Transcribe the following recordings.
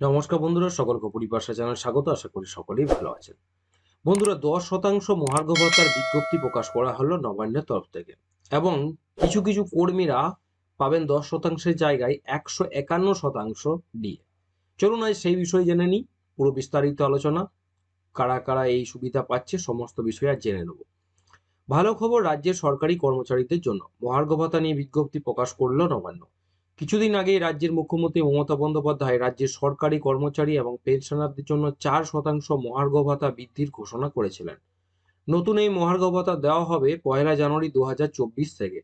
নমস্কার বন্ধুরা, সকলকে পরিভাষা চ্যানেল স্বাগত, আশা করি সকলেই ভালো আছেন। বন্ধুরা, দশ শতাংশ মহার্ঘ ভাতার বিজ্ঞপ্তি প্রকাশ করা হলো নবান্নের তরফ থেকে এবং কিছু কিছু কর্মীরা পাবেন দশ শতাংশের জায়গায় একশো একান্ন শতাংশ দিয়ে। চলুন আজ সেই বিষয়ে জেনে নিই, পুরো বিস্তারিত আলোচনা। কারা কারা এই সুবিধা পাচ্ছে সমস্ত বিষয়ে আর জেনে নেব। ভালো খবর রাজ্যের সরকারি কর্মচারীদের জন্য মহার্ঘ ভাতা নিয়ে বিজ্ঞপ্তি প্রকাশ করল নবান্ন। কিছুদিন আগে রাজ্যের মুখ্যমন্ত্রী মমতা বন্দ্যোপাধ্যায় রাজ্যের সরকারি কর্মচারী এবং পেনশনারদের জন্য চার শতাংশ মহার্ঘ ভাতা বৃদ্ধির ঘোষণা করেছিলেন। নতুন এই মহার্ঘ ভাতা দেওয়া হবে পয়লা জানুয়ারি দু হাজার চব্বিশ থেকে।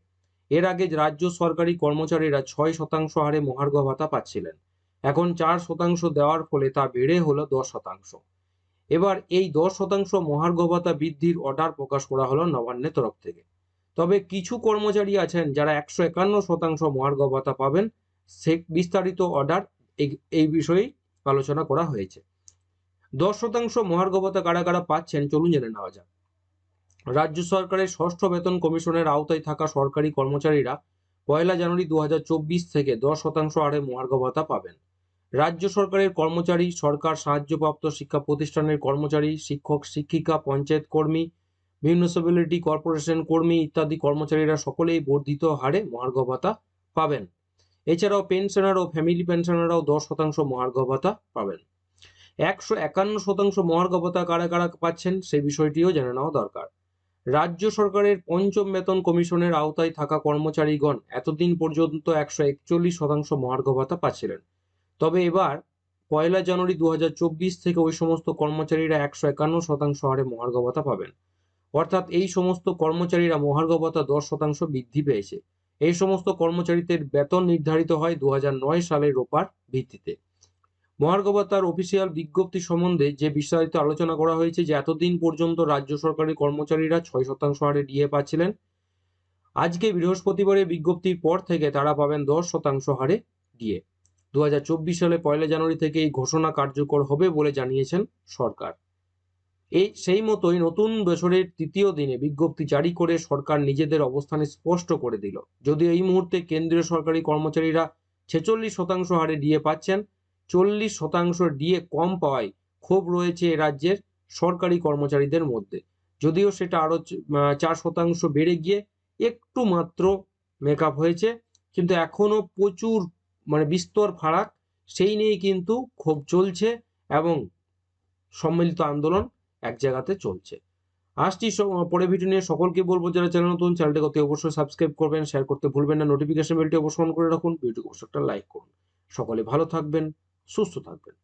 এর আগে রাজ্য সরকারি কর্মচারীরা ছয় শতাংশ হারে মহার্ঘ ভাতা পাচ্ছিলেন। এখন চার শতাংশ দেওয়ার ফলে তা বেড়ে হলো দশ শতাংশ। এবার এই দশ শতাংশ মহার্ঘ ভাতা বৃদ্ধির অর্ডার প্রকাশ করা হলো নবান্নের তরফ থেকে। তবে কিছু কর্মচারী আছেন যারা একশো একান্ন শতাংশ মহার্ঘ ভাতা পাবেন। সে বিস্তারিত অর্ডার এই- বিষয়েই আলোচনা করা হয়েছে। দশ শতাংশ মহার্ঘ ভাতা কারা কারা পাচ্ছেন চলুন জেনে নেওয়া যাক। রাজ্য সরকারের ষষ্ঠ বেতন কমিশনের আওতায় থাকা সরকারি কর্মচারীরা পয়লা জানুয়ারি দু হাজার চব্বিশ থেকে দশ শতাংশ হারে মহার্ঘ ভাতা পাবেন। রাজ্য সরকারের কর্মচারী, সরকার সাহায্যপ্রাপ্ত শিক্ষা প্রতিষ্ঠানের কর্মচারী, শিক্ষক, শিক্ষিকা, পঞ্চায়েত কর্মী মিউনিসিপ্যালিটি কর্পোরেশন কর্মী ইত্যাদি কর্মচারীরা সকলেই বর্ধিত হারে মহার্ঘ ভাতা পাবেন। এছাড়াও পেনশনার ও ফ্যামিলি পেনশনাররাও দশ শতাংশ মহার্ঘ ভাতা পাবেন। একশো একান্ন শতাংশ মহার্ঘ ভাতা কারা কারা পাচ্ছেন সেই বিষয়টিও জেনে নেওয়া দরকার। রাজ্য সরকারের পঞ্চম বেতন কমিশনের আওতায় থাকা কর্মচারীগণ এতদিন পর্যন্ত একশো একচল্লিশ শতাংশ মহার্ঘ ভাতা পাচ্ছিলেন। তবে এবার পয়লা জানুয়ারি দু হাজার চব্বিশ থেকে ওই সমস্ত কর্মচারীরা একশো একান্ন শতাংশ হারে মহার্ঘ ভাতা পাবেন। অর্থাৎ এই সমস্ত কর্মচারীরা মহার্ঘ ভাতা দশ শতাংশ বৃদ্ধি পেয়েছে। এই সমস্ত কর্মচারীদের বেতন নির্ধারিত হয় দু হাজার নয় সালের রোপার ভিত্তিতে। মহার্ঘ ভাতার অফিসিয়াল বিজ্ঞপ্তি সম্বন্ধে যে বিস্তারিত আলোচনা করা হয়েছে যে এতদিন পর্যন্ত রাজ্য সরকারি কর্মচারীরা ছয় শতাংশ হারে ডিএ পাচ্ছিলেন, আজকে বৃহস্পতিবারের বিজ্ঞপ্তির পর থেকে তারা পাবেন দশ শতাংশ হারে ডিএ। দু হাজার চব্বিশ সালে পয়লা জানুয়ারি থেকে এই ঘোষণা কার্যকর হবে বলে জানিয়েছেন সরকার। এই সেই মতোই নতুন বছরের তৃতীয় দিনে বিজ্ঞপ্তি জারি করে সরকার নিজেদের অবস্থানে স্পষ্ট করে দিল। যদিও এই মুহূর্তে কেন্দ্রীয় সরকারি কর্মচারীরা ছেচল্লিশ শতাংশ হারে ডিএ পাচ্ছেন। চল্লিশ শতাংশ ডিএ কম পাওয়ায় ক্ষোভ রয়েছে এ রাজ্যের সরকারি কর্মচারীদের মধ্যে। যদিও সেটা আরও চার শতাংশ বেড়ে গিয়ে একটু মাত্র মেকআপ হয়েছে, কিন্তু এখনও প্রচুর মানে বিস্তর ফারাক, সেই নিয়ে কিন্তু ক্ষোভ চলছে এবং সম্মিলিত আন্দোলন এক জায়গাতে চলছে। আসছি পরে ভিডিও নিয়ে। সকলকে বলব, যারা চ্যানেল নতুন চ্যানেলটাকে অতি অবশ্যই সাবস্ক্রাইব করবেন শেয়ার করতে ভুলবেন না। নোটিফিকেশন বেলটি অবশ্যই অন করে রাখুন। ভিডিওটি অবশ্যই একটা লাইক করুন। সকলে ভালো থাকবেন, সুস্থ থাকবেন।